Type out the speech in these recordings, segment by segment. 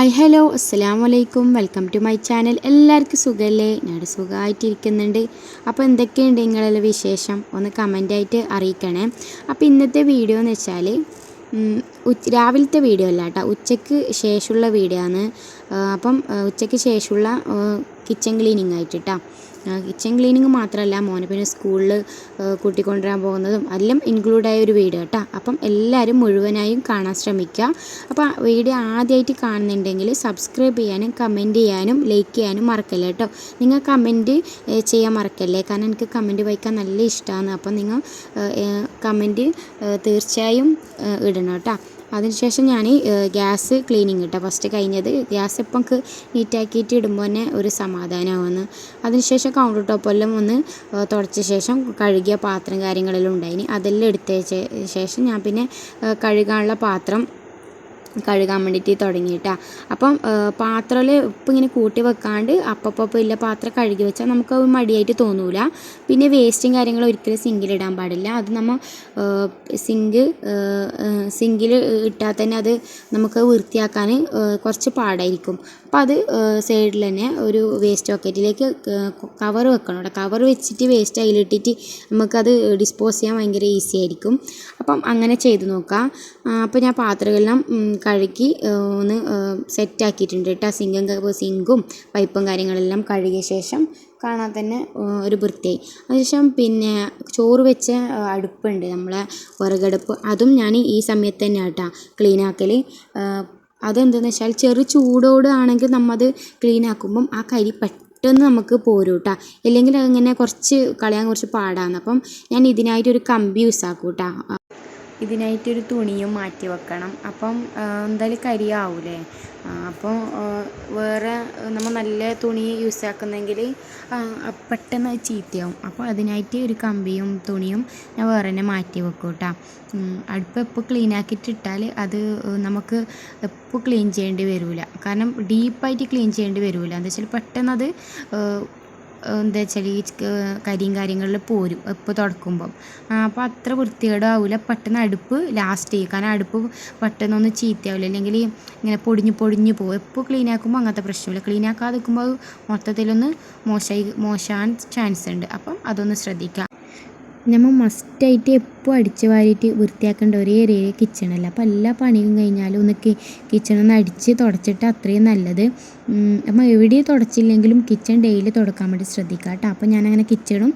Hi hello അസ്സാം വലൈക്കും welcome to my channel എല്ലാവർക്കും സുഖമല്ലേ ഞാൻ സുഖമായിട്ടിരിക്കുന്നുണ്ട്. അപ്പോൾ എന്തൊക്കെയുണ്ട് നിങ്ങളുടെ വിശേഷം? ഒന്ന് കമന്റായിട്ട് അറിയിക്കണേ. അപ്പോൾ ഇന്നത്തെ വീഡിയോ എന്ന് വെച്ചാൽ രാവിലത്തെ വീഡിയോ അല്ല കേട്ടോ. ഉച്ചയ്ക്ക് ശേഷമുള്ള വീഡിയോ ആണ്. അപ്പം ഉച്ചയ്ക്ക് ശേഷമുള്ള കിച്ചൺ ക്ലീനിങ് ആയിട്ട് കേട്ടോ. കിച്ചൺ ക്ലീനിങ് മാത്രമല്ല മോനെ പിന്നെ സ്കൂളിൽ കൂട്ടിക്കൊണ്ടുവരാൻ പോകുന്നതും എല്ലാം ഇൻക്ലൂഡായ ഒരു വീഡിയോ കേട്ടോ. അപ്പം എല്ലാവരും മുഴുവനായും കാണാൻ ശ്രമിക്കുക. അപ്പോൾ വീഡിയോ ആദ്യമായിട്ട് കാണുന്നുണ്ടെങ്കിൽ സബ്സ്ക്രൈബ് ചെയ്യാനും കമന്റ് ചെയ്യാനും ലൈക്ക് ചെയ്യാനും മറക്കല്ലേ കേട്ടോ. നിങ്ങൾ കമന്റ് ചെയ്യാൻ മറക്കല്ലേ? കാരണം എനിക്ക് കമന്റ് വായിക്കാൻ നല്ല ഇഷ്ടമാണ് അപ്പം നിങ്ങൾ കമന്റ് തീർച്ചയായും ഇടണം കേട്ടോ. അതിനുശേഷം ഞാൻ ഗ്യാസ് ക്ലീനിങ് കേട്ടോ ഫസ്റ്റ് കഴിഞ്ഞത്. ഗ്യാസ് ഇപ്പം നമുക്ക് നീറ്റാക്കിയിട്ട് ഇടുമ്പോൾ തന്നെ ഒരു സമാധാനമാവുന്നു അതിനുശേഷം കൗണ്ടർ ടോപ്പെല്ലാം ഒന്ന് തുടച്ച ശേഷം കഴുകിയ പാത്രം കാര്യങ്ങളെല്ലാം ഉണ്ടായിന്. അതെല്ലാം എടുത്ത ശേഷം ഞാൻ പിന്നെ കഴുകാനുള്ള പാത്രം കഴുകാൻ വേണ്ടിയിട്ട് തുടങ്ങിയിട്ടാ. അപ്പം പാത്രത്തിൽ ഉപ്പ് ഇങ്ങനെ കൂട്ടി വെക്കാണ്ട് അപ്പപ്പം ഇല്ല പാത്രം കഴുകി വെച്ചാൽ നമുക്ക് മടിയായിട്ട് തോന്നൂല. പിന്നെ വേസ്റ്റും കാര്യങ്ങളും ഒരിക്കലും സിങ്കിലിടാൻ പാടില്ല. അത് നമ്മൾ സിങ്ക് സിങ്കിൽ ഇട്ടാൽ തന്നെ അത് നമുക്ക് വൃത്തിയാക്കാൻ കുറച്ച് പാടായിരിക്കും. അപ്പോൾ അത് സൈഡിൽ തന്നെ ഒരു വേസ്റ്റ് ബക്കറ്റിലേക്ക് കവർ വെക്കണം കേട്ടോ കവർ വെച്ചിട്ട് വേസ്റ്റ് അതിലിട്ടിട്ട് നമുക്കത് ഡിസ്പോസ് ചെയ്യാൻ ഭയങ്കര ഈസി ആയിരിക്കും. അപ്പം അങ്ങനെ ചെയ്ത് നോക്കാം. അപ്പോൾ ഞാൻ പാത്രങ്ങളെല്ലാം കഴുകി ഒന്ന് സെറ്റ് ആക്കിയിട്ടുണ്ട് കേട്ടോ സിങ്കും സിങ്കും പൈപ്പും കാര്യങ്ങളെല്ലാം കഴുകിയ ശേഷം കാണാൻ തന്നെ ഒരു വൃത്തിയായി. അതിനുശേഷം പിന്നെ ചോറ് വെച്ച അടുപ്പുണ്ട് നമ്മളെ വിറകടുപ്പ് അതും ഞാൻ ഈ സമയത്ത് തന്നെ കേട്ടോ ക്ലീൻ ആക്കൽ അതെന്താണെന്ന് വെച്ചാൽ ചെറു ചൂടോടെ ആണെങ്കിൽ നമ്മൾ ക്ലീൻ ആക്കുമ്പം ആ കരി പെട്ടെന്ന് നമുക്ക് പോരും കേട്ടോ ഇല്ലെങ്കിൽ അങ്ങനെ കുറച്ച് കളയാൻ കുറച്ച് പാടാണ്. അപ്പം ഞാൻ ഇതിനായിട്ടൊരു കമ്പി യൂസ് ആക്കും കേട്ടോ ഇതിനായിട്ടൊരു തുണിയും മാറ്റി വെക്കണം. അപ്പം എന്തായാലും കരിയാവൂലേ? അപ്പോൾ വേറെ നമ്മൾ നല്ല തുണി യൂസ് ആക്കുന്നെങ്കിൽ പെട്ടെന്ന് ചീത്തയാവും. അപ്പോൾ അതിനായിട്ട് ഒരു കമ്പിയും തുണിയും ഞാൻ വേറെ തന്നെ മാറ്റി വെക്കും കേട്ടോ അടുപ്പ് എപ്പോൾ ക്ലീൻ ആക്കിയിട്ട് ഇട്ടാൽ അത് നമുക്ക് എപ്പോൾ ക്ലീൻ ചെയ്യേണ്ടി വരില്ല കാരണം ഡീപ്പായിട്ട് ക്ലീൻ ചെയ്യേണ്ടി വരില്ല എന്താ വെച്ചാൽ പെട്ടെന്ന് അത് എന്താ വെച്ചാൽ ഈ കരിയും കാര്യങ്ങളിൽ പോരും എപ്പോൾ തുടക്കുമ്പം. അപ്പോൾ അത്ര വൃത്തികേടാവില്ല പെട്ടെന്ന് അടുപ്പ് ലാസ്റ്റ് ചെയ്യും കാരണം അടുപ്പ് പെട്ടെന്നൊന്നും ചീത്തയാവില്ല അല്ലെങ്കിൽ ഇങ്ങനെ പൊടിഞ്ഞ് പൊടിഞ്ഞ് പോകും എപ്പോൾ ക്ലീൻ ആക്കുമ്പോൾ അങ്ങനത്തെ പ്രശ്നമില്ല. ക്ലീൻ ആക്കാതെ നിൽക്കുമ്പോൾ മൊത്തത്തിലൊന്ന് മോശമായി മോശമാകാൻ ചാൻസ് ഉണ്ട്. അപ്പം അതൊന്ന് ശ്രദ്ധിക്കുക നമ്മൾ മസ്റ്റായിട്ട് എപ്പോൾ അടിച്ച് വാരിയിട്ട് വൃത്തിയാക്കേണ്ട ഒരേ ഒരേ കിച്ചണല്ല അപ്പോൾ എല്ലാ പണിയും കഴിഞ്ഞാലും ഒന്ന് അടിച്ച് തുടച്ചിട്ട് അത്രയും നല്ലത്. അപ്പം എവിടെയും തുടച്ചില്ലെങ്കിലും കിച്ചൺ ഡെയിലി തുടക്കാൻ വേണ്ടി ശ്രദ്ധിക്കുക കേട്ടോ. അപ്പോൾ ഞാനങ്ങനെ കിച്ചണും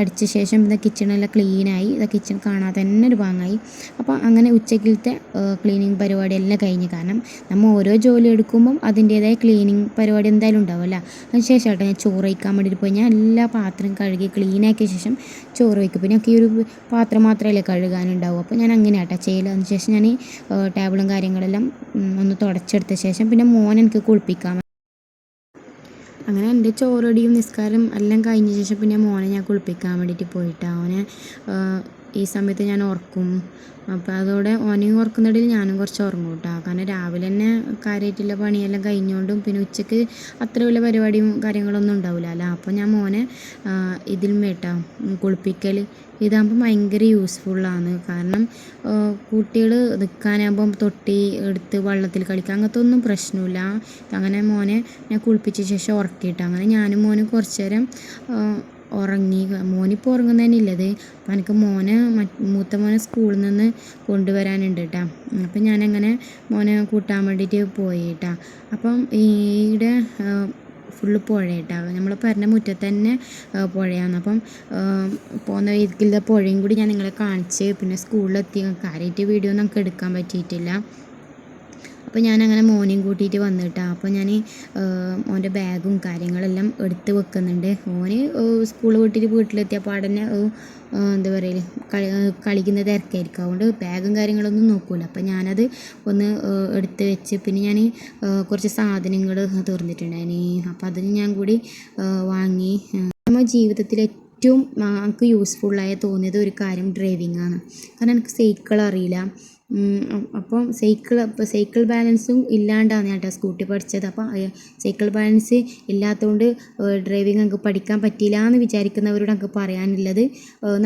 അടിച്ച ശേഷം ഇതാ കിച്ചണെല്ലാം ക്ലീനായി ഇതാ കിച്ചൺ കാണാതെ തന്നെ ഒരു ഭാഗമായി അപ്പോൾ അങ്ങനെ ഉച്ചക്കിലത്തെ ക്ലീനിങ് പരിപാടി എല്ലാം കഴിഞ്ഞ്. കാരണം നമ്മൾ ഓരോ ജോലി എടുക്കുമ്പം അതിന്റേതായ ക്ലീനിങ് പരിപാടി എന്തായാലും ഉണ്ടാവുമല്ലോ. അതിന് ശേഷം കേട്ടോ ഞാൻ ചോറ് വയ്ക്കാൻ വേണ്ടിയിട്ട് പോയി. ഞാൻ എല്ലാ പാത്രം കഴുകി ക്ലീനാക്കിയ ശേഷം ചോറ് വയ്ക്കും. പിന്നെ ഈ ഒരു പാത്രം മാത്രമല്ലേ കഴുകാനുണ്ടാവും. അപ്പോൾ ഞാൻ അങ്ങനെ ആട്ടാ ചെയ്യൽ അതിന് ശേഷം ഞാൻ ടേബിളും കാര്യങ്ങളെല്ലാം ഒന്ന് തുടച്ചെടുത്ത ശേഷം പിന്നെ മോൻ എനിക്ക് കുളിപ്പിക്കാൻ അങ്ങനെ എന്റെ ചോറടിയും നിസ്കാരം എല്ലാം കഴിഞ്ഞ ശേഷം പിന്നെ മോനെ ഞാൻ കുളിപ്പിക്കാൻ വേണ്ടിയിട്ട് പോയിട്ടാണ് അവനെ ഈ സമയത്ത് ഞാൻ ഉറക്കും. അപ്പോൾ അതോടെ ഓനെയും ഉറക്കുന്നിടയിൽ ഞാനും കുറച്ച് ഉറങ്ങും കേട്ടോ. കാരണം രാവിലെ തന്നെ കാര്യമായിട്ടുള്ള പണിയെല്ലാം കഴിഞ്ഞുകൊണ്ടും പിന്നെ ഉച്ചയ്ക്ക് അത്ര വലിയ പരിപാടിയും കാര്യങ്ങളൊന്നും ഉണ്ടാവില്ല അല്ല? അപ്പോൾ ഞാൻ മോനെ ഇതിൽ മേട്ടാ കുളിപ്പിക്കൽ ഇതാകുമ്പോൾ ഭയങ്കര യൂസ്ഫുള്ളാണ് കാരണം കുട്ടികൾ നിൽക്കാനാകുമ്പം തൊട്ടി എടുത്ത് വെള്ളത്തിൽ കളിക്കുക അങ്ങനത്തെ ഒന്നും പ്രശ്നമില്ല. അങ്ങനെ മോനെ ഞാൻ കുളിപ്പിച്ച ശേഷം ഉറക്കിയിട്ട്. അങ്ങനെ ഞാനും മോനും കുറച്ച് നേരം ഉറങ്ങി. മോനിപ്പോൾ ഉറങ്ങുന്നതന്നെയില്ലത് അപ്പം എനിക്ക് മോനെ മൂത്ത മോനെ സ്കൂളിൽ നിന്ന് കൊണ്ടുവരാനുണ്ട് കേട്ടോ അപ്പം ഞാനങ്ങനെ മോനെ കൂട്ടാൻ വേണ്ടിയിട്ട് പോയി കേട്ടോ അപ്പം ഈടെ ഫുള്ള് പുഴ കേട്ടോ നമ്മൾ പറഞ്ഞ മുറ്റത്ത് തന്നെ പുഴയാണ്. അപ്പം പോകുന്ന വീട്ടിലെ പുഴയും കൂടി ഞാൻ നിങ്ങളെ കാണിച്ച് പിന്നെ സ്കൂളിലെത്തി കാര്യമായിട്ട് വീഡിയോ നമുക്ക് എടുക്കാൻ പറ്റിയിട്ടില്ല. അപ്പോൾ ഞാനങ്ങനെ മോനെയും കൂട്ടിയിട്ട് വന്നിട്ടാ. അപ്പോൾ ഞാൻ മോന്റെ ബാഗും കാര്യങ്ങളെല്ലാം എടുത്ത് വെക്കുന്നുണ്ട്. മോന് സ്കൂൾ വിട്ടിട്ട് വീട്ടിലെത്തിയപ്പോൾ അടനെ എന്താ പറയുക കളി കളിക്കുന്ന തിരക്കായിരിക്കും. അതുകൊണ്ട് ബാഗും കാര്യങ്ങളൊന്നും നോക്കൂല. അപ്പോൾ ഞാനത് ഒന്ന് എടുത്ത് വെച്ച് പിന്നെ ഞാൻ കുറച്ച് സാധനങ്ങൾ തീർന്നിട്ടുണ്ടായിന്. അപ്പോൾ അതിന് ഞാൻ കൂടി വാങ്ങി. നമ്മൾ ജീവിതത്തിൽ ഏറ്റവും നമുക്ക് യൂസ്ഫുള്ളായി തോന്നിയത് ഒരു കാര്യം ഡ്രൈവിംഗ് ആണ്. കാരണം എനിക്ക് സൈക്കിൾ അറിയില്ല. അപ്പം സൈക്കിൾ ഇപ്പോൾ സൈക്കിൾ ബാലൻസും ഇല്ലാണ്ടാണ് കേട്ടോ സ്കൂട്ടി പഠിച്ചത്. അപ്പം സൈക്കിൾ ബാലൻസ് ഇല്ലാത്തതുകൊണ്ട് ഡ്രൈവിംഗ് അങ്ങ് പഠിക്കാൻ പറ്റിയില്ല എന്ന് വിചാരിക്കുന്നവരോട് അങ്ങ് പറയാനുള്ളത്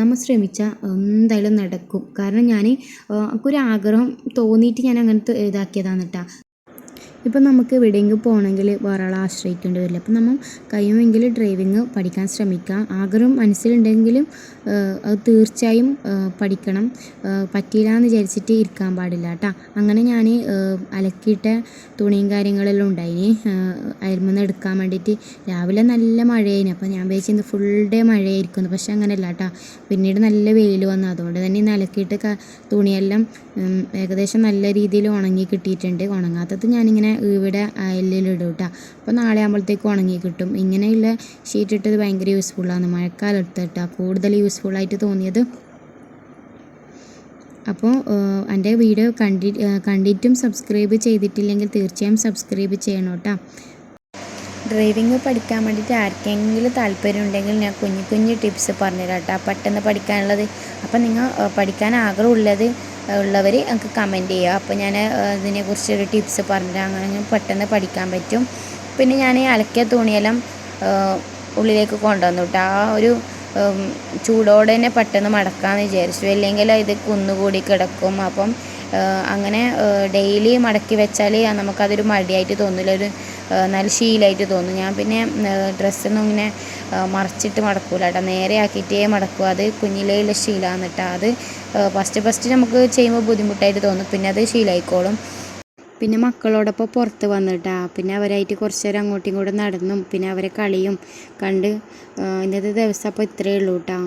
നമ്മൾ ശ്രമിച്ചാൽ എന്തായാലും നടക്കും. കാരണം ഞാൻ ആഗ്രഹം തോന്നിയിട്ട് ഞാൻ അങ്ങനത്തെ ഇതാക്കിയതാണ് കേട്ടോ ഇപ്പം നമുക്ക് എവിടെയെങ്കിലും പോകണമെങ്കിൽ വേറെ ആളെ ആശ്രയിക്കേണ്ടി വരില്ല. അപ്പം നമ്മൾ കഴിയുമെങ്കിൽ ഡ്രൈവിങ് പഠിക്കാൻ ശ്രമിക്കാം ആഗ്രഹം മനസ്സിലുണ്ടെങ്കിലും അത് തീർച്ചയായും പഠിക്കണം. പറ്റിയില്ല എന്ന് വിചാരിച്ചിട്ട് ഇരിക്കാൻ പാടില്ല കേട്ടോ. അങ്ങനെ ഞാൻ അലക്കിയിട്ട തുണിയും കാര്യങ്ങളെല്ലാം ഉണ്ടായിന്. അയൽമെന്ന് എടുക്കാൻ വേണ്ടിയിട്ട് രാവിലെ നല്ല മഴയായിന്. അപ്പോൾ ഞാൻ വിചാരിച്ചത് ഫുൾ ഡേ മഴയായിരിക്കുന്നു. പക്ഷെ അങ്ങനെയല്ല കേട്ടോ. പിന്നീട് നല്ല വെയിൽ വന്നു. അതുകൊണ്ട് തന്നെ ഇന്ന് അലക്കിയിട്ട് തുണിയെല്ലാം ഏകദേശം നല്ല രീതിയിൽ ഉണങ്ങി കിട്ടിയിട്ടുണ്ട്. ഉണങ്ങാത്തത് ഞാനിങ്ങനെ ഇവിടെ അയലിലിടും കേട്ടോ അപ്പോൾ നാളെ ആകുമ്പോഴത്തേക്കും ഉണങ്ങി കിട്ടും. ഇങ്ങനെയുള്ള ഷീറ്റ് ഇട്ടത് ഭയങ്കര യൂസ്ഫുള്ളാണ് മഴക്കാലത്ത് കേട്ടോ കൂടുതൽ യൂസ്ഫുള്ളായിട്ട് തോന്നിയത്. അപ്പോൾ എന്റെ വീഡിയോ കണ്ടി കണ്ടിട്ടും സബ്സ്ക്രൈബ് ചെയ്തിട്ടില്ലെങ്കിൽ തീർച്ചയായും സബ്സ്ക്രൈബ് ചെയ്യണം കേട്ടോ ഡ്രൈവിംഗ് പഠിക്കാൻ വേണ്ടിയിട്ട് ആർക്കെങ്കിലും താല്പര്യം ഉണ്ടെങ്കിൽ ഞാൻ കുഞ്ഞു കുഞ്ഞു ടിപ്സ് പറഞ്ഞുതരാം കേട്ടോ പെട്ടെന്ന് പഠിക്കാനുള്ളത്. അപ്പം നിങ്ങൾ പഠിക്കാൻ ആഗ്രഹമുള്ളത് ഉള്ളവർ എനിക്ക് കമന്റ് ചെയ്യുക. അപ്പോൾ ഞാൻ ഇതിനെക്കുറിച്ചൊരു ടിപ്സ് പറഞ്ഞിട്ട് അങ്ങനെ പെട്ടെന്ന് പഠിക്കാൻ പറ്റും. പിന്നെ ഞാൻ അലക്കിയ തുണിയെല്ലാം ഉള്ളിലേക്ക് കൊണ്ടുവന്നു കേട്ടോ ആ ഒരു ചൂടോടെ തന്നെ പെട്ടെന്ന് മടക്കാമെന്ന് വിചാരിച്ചു. അല്ലെങ്കിൽ ഇത് കുന്നുകൂടി കിടക്കും. അപ്പം അങ്ങനെ ഡെയിലി മടക്കി വെച്ചാൽ നമുക്കതൊരു മടിയായിട്ട് തോന്നില്ല ഒരു നല്ല ശീലമായിട്ട് തോന്നും. ഞാൻ പിന്നെ ഡ്രസ്സൊന്നും ഇങ്ങനെ മറച്ചിട്ട് മടക്കൂല. കേട്ടോ നേരെ ആക്കിയിട്ടേ മടക്കും. അത് കുഞ്ഞിലേയുള്ള ശീലമാണ് കേട്ടോ. അത് ഫസ്റ്റ് ഫസ്റ്റ് നമുക്ക് ചെയ്യുമ്പോൾ ബുദ്ധിമുട്ടായിട്ട് തോന്നും. പിന്നെ അത് ശീലമായിക്കോളും പിന്നെ മക്കളോടൊപ്പം പുറത്ത് വന്നിട്ടാ പിന്നെ അവരായിട്ട് കുറച്ച് നേരം അങ്ങോട്ടും ഇങ്ങോട്ടും നടന്നും പിന്നെ അവരെ കളിയും കണ്ട് ഇന്നത്തെ ദിവസം അപ്പോൾ ഇത്രയേ ഉള്ളൂ കേട്ടോ.